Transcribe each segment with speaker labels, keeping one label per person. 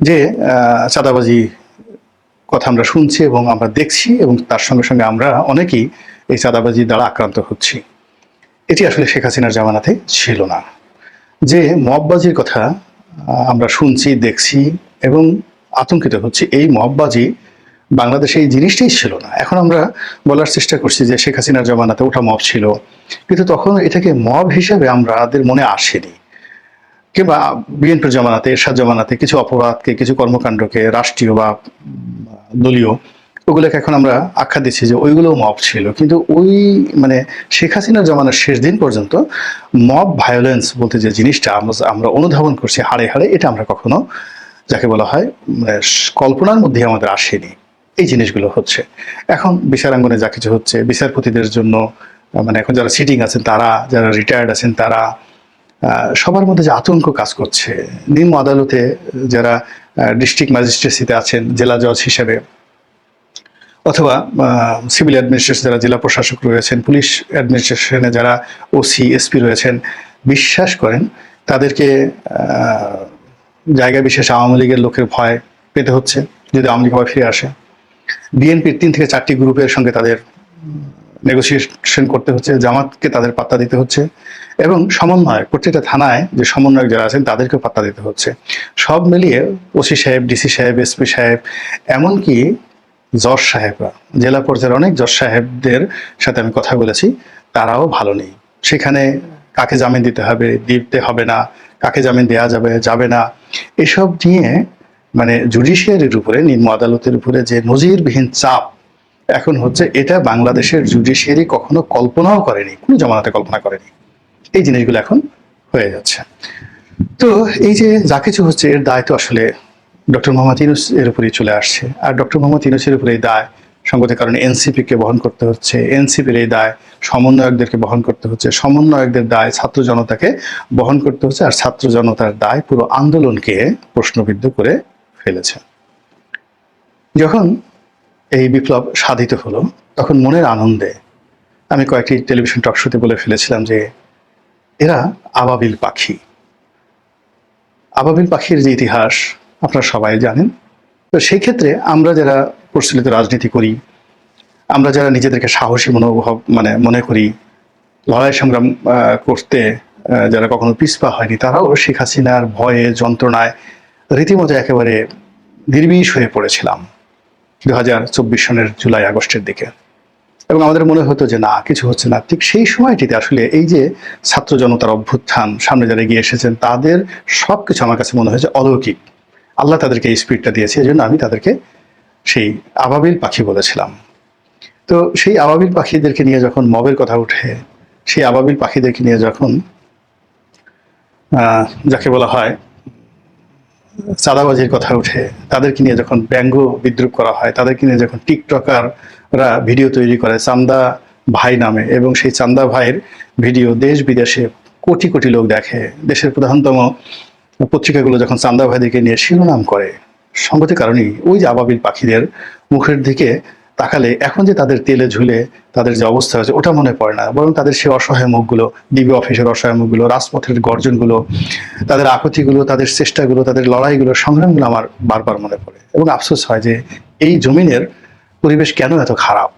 Speaker 1: যে চাঁদাবাজি কথা আমরা শুনছি এবং আমরা দেখছি এবং তার সঙ্গে সঙ্গে আমরা অনেকেই এই চাঁদাবাজি দ্বারা আক্রান্ত হচ্ছি। এটি আসলে শেখ হাসিনার জামানাতে ছিল না। যে মববাজির কথা আমরা শুনছি, দেখছি এবং আতঙ্কিত হচ্ছি, এই মববাজি বাংলাদেশে এই জিনিসটাই ছিল না। এখন আমরা বলার চেষ্টা করছি যে শেখ হাসিনার জামানাতে ওটা মব ছিল। কিন্তু তখন এটাকে মব হিসেবে আমাদের মনে আসেনি। কিংবা বিএনপির জমানাতে, এরশাদ জমানাতে কিছু অপরাধকে, কিছু কর্মকাণ্ডকে, রাষ্ট্রীয় বা দলীয়, ওগুলোকে এখন আমরা আখ্যা দিচ্ছি যে ওইগুলো মব ছিল। কিন্তু ওই মানে শেখ হাসিনার জমানার শেষ দিন পর্যন্ত মব ভায়োলেন্স বলতে যে জিনিসটা আমরা অনুধাবন করছি হাড়ে হাড়ে, এটা আমরা কখনো যাকে বলা হয় মানে কল্পনার মধ্যে আমাদের আসেনি। এই জিনিসগুলো হচ্ছে। এখন বিচারাঙ্গনে যা কিছু হচ্ছে, বিচারপতিদের জন্য মানে এখন যারা সিটিং আছেন, তারা, যারা রিটায়ার্ড আছেন, তারা সবার মধ্যে যে আতঙ্ক কাজ করছে, নিম্ন আদালতে যারা ডিস্ট্রিক্ট ম্যাজিস্ট্রেসিতে আছেন, জেলা জজ হিসেবে, অথবা সিভিল অ্যাডমিনিস্ট্রেশন যারা জেলা প্রশাসক রয়েছেন পুলিশ অ্যাডমিনিস্ট্রেশনে যারা ওসি এসপি রয়েছেন, বিশ্বাস করেন, তাদেরকে জায়গা বিশেষ আওয়ামী লীগের লোকের ভয় পেতে হচ্ছে, যদি আওয়ামী লীগ ফিরে আসে। বিএনপির তিন থেকে চারটি গ্রুপের সঙ্গে তাদের নেগোসিয়েশন করতে হচ্ছে, জামাতকে তাদের পাত্তা দিতে হচ্ছে এবং সমন্বয় প্রত্যেকটা থানায় যে সমন্বয়ক যারা আছেন তাদেরকেও পাত্তা দিতে হচ্ছে। সব মিলিয়ে ওসি সাহেব, ডিসি সাহেব, এসপি সাহেব, এমনকি জজ সাহেবরা, জেলা পর্যায়ের অনেক জজ সাহেবদের সাথে আমি কথা বলেছি, তারাও ভালো নেই। সেখানে কাকে জামিন দিতে হবে দিতে হবে না, কাকে জামিন দেওয়া যাবে যাবে না, এসব নিয়ে মানে জুডিশিয়ারির উপরে, নিম্ন আদালতের উপরে যে নজিরবিহীন চাপ এখন হচ্ছে এটা বাংলাদেশের জুডিশিয়ারি কখনো কল্পনাও করেনি, কোনো জমানাতে কল্পনা করেনি। এই জিনিসগুলো এখন হয়ে যাচ্ছে। তো এই যে যা কিছু হচ্ছে, এর দায় তো আসলে ডক্টর মোহাম্মদ ইউনুস এর উপরেই চলে আসছে। আর ডক্টর মোহাম্মদ ইউনুসের উপরে এই দায় সঙ্গতের কারণে এনসিপিকে বহন করতে হচ্ছে, এনসিপির এই দায়, সমন্বয়কদেরকে বহন করতে হচ্ছে, সমন্বয়কদের দায়, ছাত্র জনতাকে বহন করতে হচ্ছে, আর ছাত্র জনতার দায় পুরো আন্দোলনকে প্রশ্নবিদ্ধ করে ফেলেছে। যখন এই বিপ্লব সাধিত হলো। তখন মনের আনন্দে আমি কয়েকটি টেলিভিশন টক শোতে বলে ফেলেছিলাম যে, এরা আবাবিল পাখি। আবাবিল পাখির যে ইতিহাস, আপনারা সবাই জানেন। তো সেই ক্ষেত্রে আমরা যারা প্রচলিত রাজনীতি করি, আমরা যারা নিজেদেরকে সাহসী মনোভাব মানে মনে করি, লড়াই সংগ্রাম করতে যারা কখনো পিছপা হয়নি, তারাও শেখ হাসিনার ভয়ে, যন্ত্রণায় রীতিমতো একেবারে নির্বিষ হয়ে পড়েছিলাম। দু হাজার চব্বিশ সনের জুলাই আগস্টের দিকে। এবং আমাদের মনে হতো যে, না, কিছু হচ্ছে না। ঠিক সেই সময়টিতে আসলে এই যে ছাত্র জনতার অভ্যুত্থান সামনে যারা এগিয়ে এসেছেন, তাদের সব কিছু আমার কাছে মনে হয়েছে অলৌকিক। আল্লাহ তাদেরকে এই স্পিডটা দিয়েছে এই জন্য আমি তাদেরকে সেই আবাবিল পাখি বলেছিলাম। তো সেই আবাবিল পাখিদেরকে নিয়ে যখন মবের কথা উঠে, সেই আবাবিল পাখিদেরকে নিয়ে যখন যাকে বলা হয় চাঁদাবাজির কথা উঠে, তাদেরকে নিয়ে যখন ব্যঙ্গ বিদ্রুপ করা হয়, তাদেরকে নিয়ে যখন টিকটকাররা ভিডিও তৈরি করে, চান্দা ভাই নামে, এবং সেই চান্দা ভাইয়ের ভিডিও দেশ বিদেশে কোটি কোটি লোক দেখে, দেশের প্রধানতম পত্রিকাগুলো যখন চান্দা ভাইদেরকে নিয়ে শিরোনাম করে, সঙ্গতি কারণেই ওই যে আবাবিল পাখিদের মুখের দিকে তাকালে এখন যে তাদের তেলে ঝুলে তাদের যে অবস্থা হয়েছে, ওটা মনে পড়ে না। বরং তাদের সেই অসহায় মুখগুলো ডিবি অফিসের অসহায় মুখগুলো, রাজপথের গর্জনগুলো, তাদের আকুতিগুলো তাদের চেষ্টাগুলো, তাদের লড়াইগুলো, সংগ্রামগুলো আমার বারবার মনে পড়ে। এবং আফসোস হয় যে এই জমিনের পরিবেশ কেন এত খারাপ?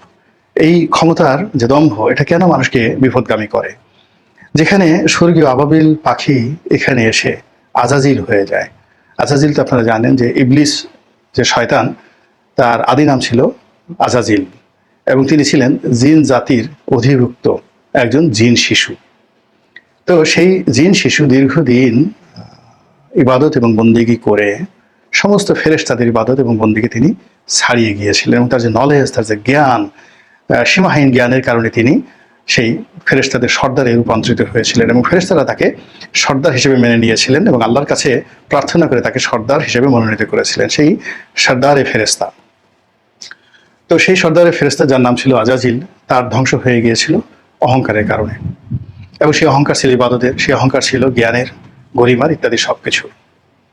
Speaker 1: এই ক্ষমতার যে দম্ভ, এটা কেন মানুষকে বিপদগামী করে? যেখানে স্বর্গীয় আবাবিল পাখি এখানে এসে আজাজিল হয়ে যায়। আজাজিল তো আপনারা জানেন যে ইবলিস যে শয়তান, তার আদি নাম ছিল আজাজিল। এবং তিনি ছিলেন জিন জাতির অধিভুক্ত একজন জিন শিশু। তো সেই জিন শিশু দীর্ঘদিন ইবাদত এবং বন্দিগি করে সমস্ত ফেরেশতাদের ইবাদত এবং বন্দিকে তিনি ছাড়িয়ে গিয়েছিলেন এবং তার যে নলেজ তার যে জ্ঞান সীমাহীন জ্ঞানের কারণে তিনি সেই ফেরেশতাদের সর্দারে রূপান্তরিত হয়েছিলেন এবং ফেরেশতারা তাকে সর্দার হিসেবে মেনে নিয়েছিলেন এবং আল্লাহর কাছে প্রার্থনা করে তাকে সর্দার হিসেবে মনোনীত করেছিলেন। সেই সর্দারে ফেরেশতা। তো সেই সর্দারের ফেরেস্তা যার নাম ছিল আজাজিল, তার ধ্বংস হয়ে গিয়েছিল অহংকারের কারণে। এবং সেই অহংকার ছিল ইবাদতের, সেই অহংকার ছিল জ্ঞানের, গরিমার ইত্যাদি সবকিছু।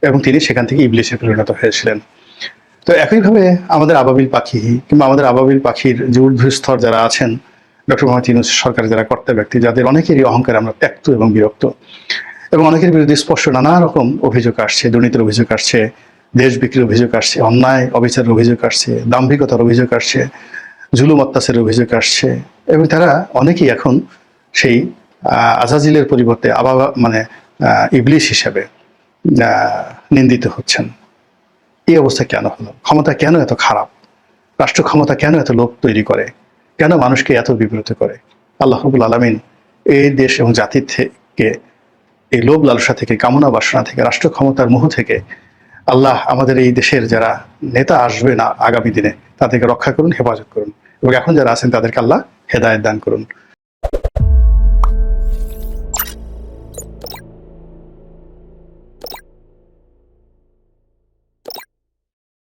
Speaker 1: এবং তিনি সেখান থেকে ইবলিসে পরিণত হয়েছিলেন। তো একইভাবে আমাদের আবাবিল পাখি কিংবা আমাদের আবাবিল পাখির যে ঊর্ধ্বস্তর যারা আছেন, ডক্টর মোহাম্মদ ইউনুস সরকারের যারা কর্তা ব্যক্তি, যাদের অনেকেরই অহংকারে আমরা ত্যক্ত এবং বিরক্ত। এবং অনেকের বিরুদ্ধে স্পষ্ট নানা রকম অভিযোগ আসছে, দুর্নীতির অভিযোগ আসছে দেশ বিক্রির অভিযোগ আসছে, অন্যায় অবিচারের অভিযোগ আসছে, দাম্ভিকতার অভিযোগ আসছে, জুলুম অত্যাচারের অভিযোগ আসছে এবং তারা অনেকেই এখন সেই আজাজিলের পরিবর্তে আবার মানে ইবলিশ হিসাবে নিন্দিত হচ্ছেন। এই অবস্থা কেন হলো? ক্ষমতা কেন এত খারাপ? রাষ্ট্র ক্ষমতা কেন এত লোভ তৈরি করে? কেন মানুষকে এত বিব্রত করে? আল্লাহ রবুল আলমিন এই দেশ এবং জাতির থেকে, এই লোভ লালসা থেকে, কামনা বাসনা থেকে, রাষ্ট্র ক্ষমতার মোহ থেকে আল্লাহ আমাদের এই দেশের যারা নেতা আসবে না আগামী দিনে, তাদেরকে রক্ষা করুন, হেফাজত করুন। এবং এখন যারা আছেন, তাদেরকে আল্লাহ হেদায়ত দান করুন।